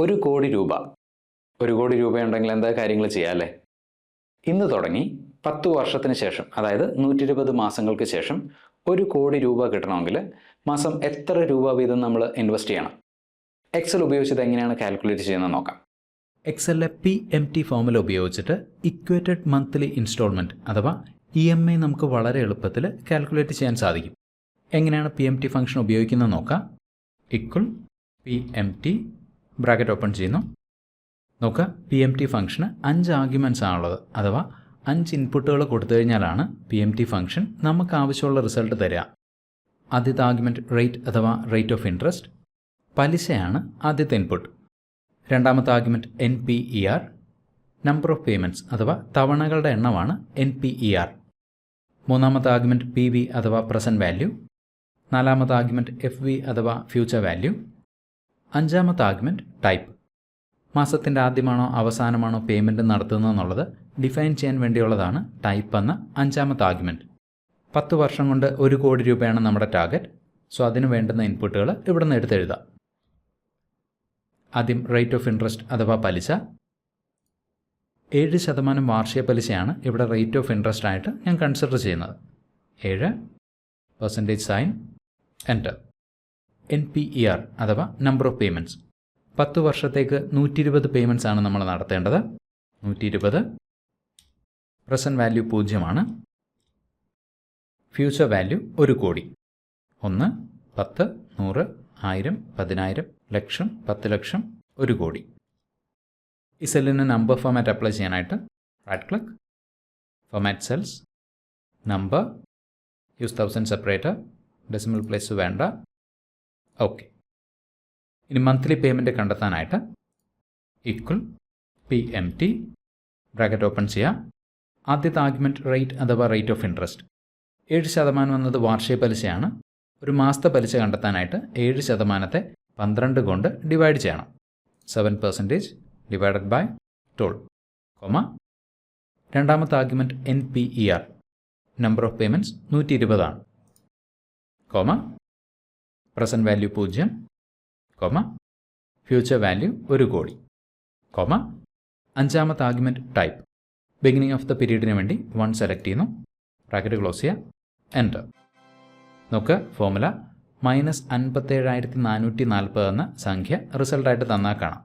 ഒരു കോടി രൂപ. ഒരു കോടി രൂപയുണ്ടെങ്കിൽ എന്താ കാര്യങ്ങൾ ചെയ്യാം അല്ലേ? ഇന്ന് തുടങ്ങി പത്ത് വർഷത്തിന് ശേഷം അതായത് നൂറ്റി ഇരുപത് മാസങ്ങൾക്ക് ശേഷം ഒരു കോടി രൂപ കിട്ടണമെങ്കിൽ മാസം എത്ര രൂപ വീതം നമ്മൾ ഇൻവെസ്റ്റ് ചെയ്യണം? എക്സൽ ഉപയോഗിച്ച് എങ്ങനെയാണ് കാൽക്കുലേറ്റ് ചെയ്യുന്നത് നോക്കാം. എക്സലിലെ പി എം ടി ഫോമുല ഉപയോഗിച്ചിട്ട് ഇക്വേറ്റഡ് മന്ത്ലി ഇൻസ്റ്റാൾമെന്റ് അഥവാ ഇ എം ഐ നമുക്ക് വളരെ എളുപ്പത്തിൽ കാൽക്കുലേറ്റ് ചെയ്യാൻ സാധിക്കും. എങ്ങനെയാണ് പി എം ടി ഫംഗ്ഷൻ ഉപയോഗിക്കുന്നത് നോക്കാം? Equal P M T bracket open ചെയ്യുന്നു. നോക്കുക പി എം ടി ഫംഗ്ഷന് അഞ്ച് ആർഗ്യുമെന്റ്സ് ആണുള്ളത്. അഥവാ അഞ്ച് ഇൻപുട്ടുകൾ കൊടുത്തു കഴിഞ്ഞാലാണ് പി എം ടി ഫംഗ്ഷൻ നമുക്ക് ആവശ്യമുള്ള റിസൾട്ട് തരിക. ആദ്യത്തെ ആർഗ്യുമെന്റ് റേറ്റ് അഥവാ റേറ്റ് ഓഫ് ഇൻട്രസ്റ്റ് പലിശയാണ് ആദ്യത്തെ ഇൻപുട്ട് രണ്ടാമത്തെ argument N P E R number of payments അഥവാ തവണകളുടെ എണ്ണമാണ് എൻ പി ഇ ആർ മൂന്നാമത്തെ ആർഗ്യുമെന്റ് പി വി അഥവാ പ്രസന്റ് വാല്യൂ നാലാമത്തെ ആർഗ്യുമെന്റ് എഫ് വി അഥവാ ഫ്യൂച്ചർ വാല്യൂ അഞ്ചാമത്തെ ആർഗ്യുമെന്റ് ടൈപ്പ്. മാസത്തിന്റെ ആദ്യമാണോ അവസാനമാണോ പേയ്മെന്റ് നടത്തുന്നതെന്നുള്ളത് ഡിഫൈൻ ചെയ്യാൻ വേണ്ടിയുള്ളതാണ് ടൈപ്പ് എന്ന അഞ്ചാമത്തെ ആർഗ്യുമെന്റ് പത്ത് വർഷം കൊണ്ട് ഒരു കോടി രൂപയാണ് നമ്മുടെ ടാർഗറ്റ്. സോ അതിന് വേണ്ടുന്ന ഇൻപുട്ടുകൾ ഇവിടെ നിന്ന് എടുത്തെഴുതാം ആദ്യം റേറ്റ് ഓഫ് ഇൻട്രസ്റ്റ് അഥവാ പലിശ. ഏഴ് ശതമാനം വാർഷിക പലിശയാണ് ഇവിടെ റേറ്റ് ഓഫ് ഇൻട്രസ്റ്റ് ആയിട്ട് ഞാൻ കൺസിഡർ ചെയ്യുന്നത്. ഏഴ്. Percentage sign. Enter. N P E R അഥവാ നമ്പർ ഓഫ് പേയ്മെന്റ്സ് പത്ത് വർഷത്തേക്ക് നൂറ്റി ഇരുപത് പേയ്മെന്റ്സ് ആണ് നമ്മൾ നടത്തേണ്ടത്. നൂറ്റി ഇരുപത് പ്രസന്റ് വാല്യൂ പൂജ്യമാണ്. ഫ്യൂച്ചർ വാല്യൂ ഒരു കോടി. ഒന്ന് പത്ത് നൂറ് ആയിരം പതിനായിരം ലക്ഷം പത്ത് ലക്ഷം ഒരു കോടി. ഈ സെല്ലിന് നമ്പർ ഫോമാറ്റ് അപ്ലൈ ചെയ്യാനായിട്ട് right click format cells number use thousand separator decimal place വേണ്ട. ഓക്കെ ഇനി മന്ത്ലി പേയ്മെന്റ് കണ്ടെത്താനായിട്ട് equal P M T bracket open ചെയ്യാം. ആദ്യത്തെ ആർഗ്യുമെന്റ് റേറ്റ് അഥവാ റേറ്റ് ഓഫ് ഇൻട്രസ്റ്റ് ഏഴ് ശതമാനം എന്നത് വാർഷിക പലിശയാണ്. ഒരു മാസത്തെ പലിശ കണ്ടെത്താനായിട്ട് ഏഴ് ശതമാനത്തെ പന്ത്രണ്ട് കൊണ്ട് ഡിവൈഡ് ചെയ്യണം. Seven percentage divided by twelve comma രണ്ടാമത്തെ argument N P E R number of payments നൂറ്റി ഇരുപതാണ് കോമ പ്രസന്റ് വാല്യൂ പൂജ്യം കോമ ഫ്യൂച്ചർ വാല്യൂ ഒരു കോടി കോമ അഞ്ചാമത്തെ argument type beginning of the പീരീഡിന് വേണ്ടി വൺ സെലക്ട് ചെയ്യുന്നു. ബ്രാക്കറ്റ് ക്ലോസ് ചെയ്യുക. എന്റർ നോക്കുക ഫോമുല മൈനസ് അൻപത്തേഴായിരത്തി നാനൂറ്റി നാൽപ്പത് എന്ന സംഖ്യ റിസൾട്ടായിട്ട് തന്നാൽ കാണാം.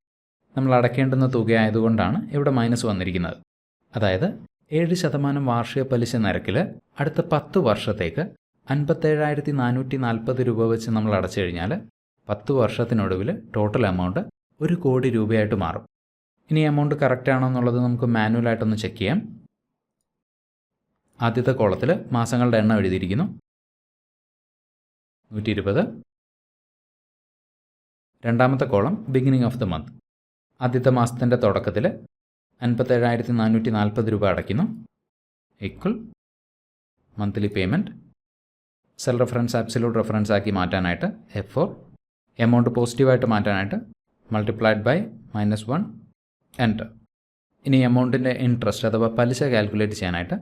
നമ്മൾ അടയ്ക്കേണ്ടുന്ന തുകയായതുകൊണ്ടാണ് ഇവിടെ മൈനസ് വന്നിരിക്കുന്നത്. അതായത് ഏഴ് ശതമാനം വാർഷിക പലിശ നിരക്കിൽ അടുത്ത പത്ത് വർഷത്തേക്ക് അൻപത്തേഴായിരത്തി നാനൂറ്റി നാൽപ്പത് രൂപ വെച്ച് നമ്മൾ അടച്ചു കഴിഞ്ഞാൽ പത്ത് വർഷത്തിനൊടുവിൽ ടോട്ടൽ എമൗണ്ട് ഒരു കോടി രൂപയായിട്ട് മാറും. ഇനി എമൗണ്ട് കറക്റ്റ് ആണോ എന്നുള്ളത് നമുക്ക് മാനുവലായിട്ടൊന്ന് ചെക്ക് ചെയ്യാം. ആദ്യത്തെ കോളത്തിൽ മാസങ്ങളുടെ എണ്ണം എഴുതിയിരിക്കുന്നു. നൂറ്റി ഇരുപത് രണ്ടാമത്തെ column beginning of the month ആദ്യത്തെ മാസത്തിന്റെ തുടക്കത്തിൽ അൻപത്തേഴായിരത്തി നാനൂറ്റി നാൽപ്പത് രൂപ അടയ്ക്കുന്നു. Equal monthly payment cell reference absolute reference ആക്കി മാറ്റാനായിട്ട് എഫ് ഫോർ എമൗണ്ട് പോസിറ്റീവായിട്ട് മാറ്റാനായിട്ട് multiplied by minus one enter ഇനി എമൗണ്ടിന്റെ ഇൻട്രസ്റ്റ് അഥവാ പലിശ കാൽക്കുലേറ്റ് ചെയ്യാനായിട്ട്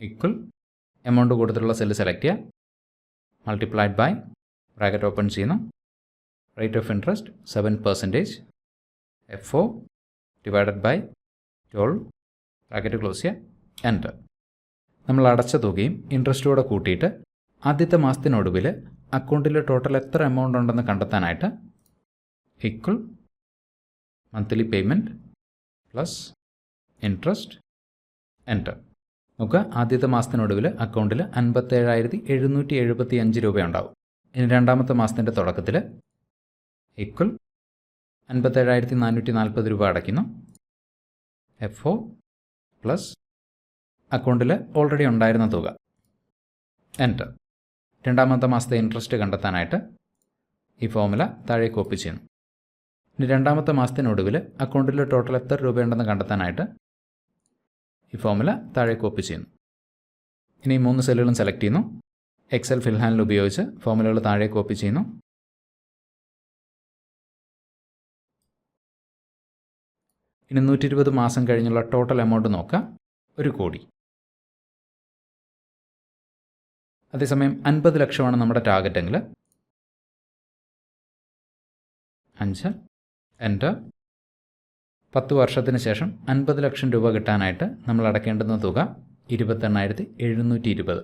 ഈക്വൽ എമൗണ്ട് കൂടുതലുള്ള സെല്ല് സെലക്ട് ചെയ്യുക മൾട്ടിപ്ലൈഡ് ബൈ ബ്രാക്കറ്റ് ഓപ്പൺ ചെയ്യുന്നു. Rate of interest seven percentage F O divided by twelve bracket close ചെയ്യുക എന്റർ നമ്മൾ അടച്ച തുകയും ഇൻട്രസ്റ്റോടെ കൂട്ടിയിട്ട് ആദ്യത്തെ മാസത്തിനൊടുവിൽ അക്കൗണ്ടിൽ ടോട്ടൽ എത്ര എമൗണ്ട് ഉണ്ടെന്ന് കണ്ടെത്താനായിട്ട് equal monthly payment plus interest enter നോക്കുക. ആദ്യത്തെ മാസത്തിനൊടുവിൽ അക്കൗണ്ടിൽ അൻപത്തേഴായിരത്തി എഴുന്നൂറ്റി എഴുപത്തി അഞ്ച് രൂപയുണ്ടാവും. ഇനി രണ്ടാമത്തെ മാസത്തിന്റെ തുടക്കത്തിൽ ഈക്വൽ അൻപത്തേഴായിരത്തി നാനൂറ്റി നാൽപ്പത് രൂപ അടയ്ക്കുന്നു. എഫ് ഒ പ്ലസ് അക്കൗണ്ടിൽ ഓൾറെഡി ഉണ്ടായിരുന്ന തുക. എന്റർ രണ്ടാമത്തെ മാസത്തെ ഇൻട്രസ്റ്റ് കണ്ടെത്താനായിട്ട് ഈ ഫോമുല താഴെ കോപ്പി ചെയ്യണം. ഇനി രണ്ടാമത്തെ മാസത്തിനൊടുവിൽ അക്കൗണ്ടിൽ ടോട്ടൽ എത്ര രൂപയുണ്ടെന്ന് കണ്ടെത്താനായിട്ട് ഈ ഫോമുല താഴെ കോപ്പി ചെയ്യുന്നു ഇനി മൂന്ന് സെല്ലുകളും സെലക്ട് ചെയ്യുന്നു. എക്സൽ ഫിൽ ഹാൻഡിൽ ഉപയോഗിച്ച് ഫോമുലകൾ താഴെ കോപ്പി ചെയ്യുന്നു. ഇനി നൂറ്റി ഇരുപത് മാസം കഴിഞ്ഞുള്ള ടോട്ടൽ എമൗണ്ട് നോക്കാം ഒരു കോടി. അതേസമയം അൻപത് ലക്ഷമാണ് നമ്മുടെ ടാർഗറ്റ് എങ്കിൽ അഞ്ച് എന്റർ പത്ത് വർഷത്തിന് ശേഷം അൻപത് ലക്ഷം രൂപ കിട്ടാനായിട്ട് നമ്മൾ അടയ്ക്കേണ്ടുന്ന തുക ഇരുപത്തെണ്ണായിരത്തി എഴുന്നൂറ്റി ഇരുപത്.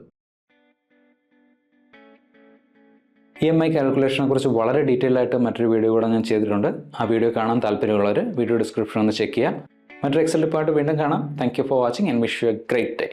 ഇ എം ഐ കാൽക്കുലേഷനെ കുറിച്ച് വളരെ ഡീറ്റെയിൽ ആയിട്ട് മറ്റൊരു വീഡിയോ കൂടെ ഞാൻ ചെയ്തിട്ടുണ്ട്. ആ വീഡിയോ കാണാൻ താല്പര്യമുള്ളവർ വീഡിയോ ഡിസ്ക്രിപ്ഷൻ ഒന്ന് ചെക്ക് ചെയ്യാം. മറ്റൊരു എക്സൽ പാട്ട് വീണ്ടും കാണാം. Thank you for watching and wish you a great day